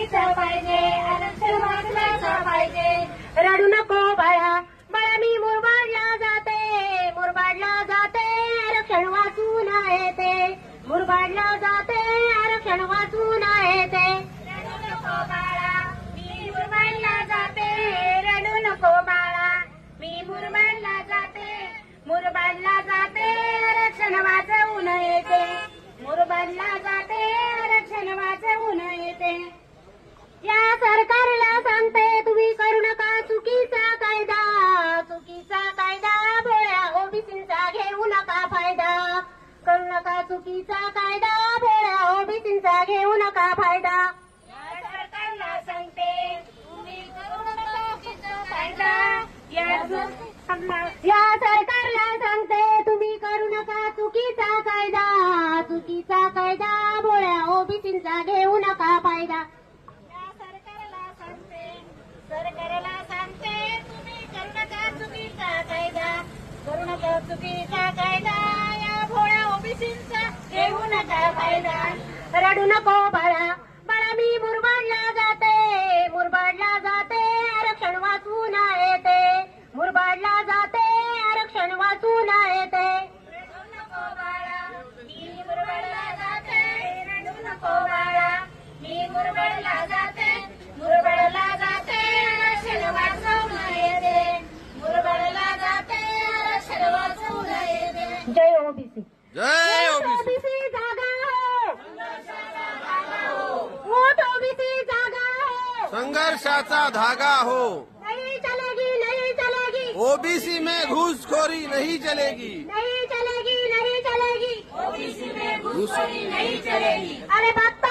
चुकीचं पाहिजे आरक्षण वाचवायचं पाहिजे. रडू नको बाळा बाळा मी मुरबाडला जाते मुरबाडला जाते आरक्षण वाचून येते. मुरबाडला जाते आरक्षण वाचून येते. रडू नको बाळा मी मुरबाडला जाते रडू नको बाळा. मी मुरबाडला जाते मुरबाडला जाते आरक्षण वाचवून येते. मुरबाडला जाते आरक्षण वाचवून येते. या सरकारला सांगते तुम्ही करू नका चुकीचा कायदा. चुकीचा कायदा भोळ्या ओबीसींचा घेऊ नका फायदा. करू नका चुकीचा कायदा भोळ्या ओबीसींचा घेऊ नका फायदा. या सरकारला सांगते तुम्ही करू नका चुकीचा कायदा. या सरकारला या सरकारला सांगते तुम्ही करू नका चुकीचा कायदा. चुकीचा कायदा भोळ्या ओबीसींचा घेऊ नका फायदा या सरकारला सांगते सरकारला सांगते तुम्ही करू नका चुकीचा कायदा करू नका चुकीचा कायदा या भोळ्या ओबीसींचा घेऊ नका फायदा रडू नको बाळा. जय ओबीसी। ओबीसी जागा हो। वोट ओबीसी जागा हो। संघर्षाचा धागा हो। नहीं चलेगी नहीं चलेगी। ओबीसी में घूसखोरी नहीं चलेगी। नहीं चलेगी नहीं चलेगी। ओबीसी में घुसखोरी नहीं चलेगी। अरे बघता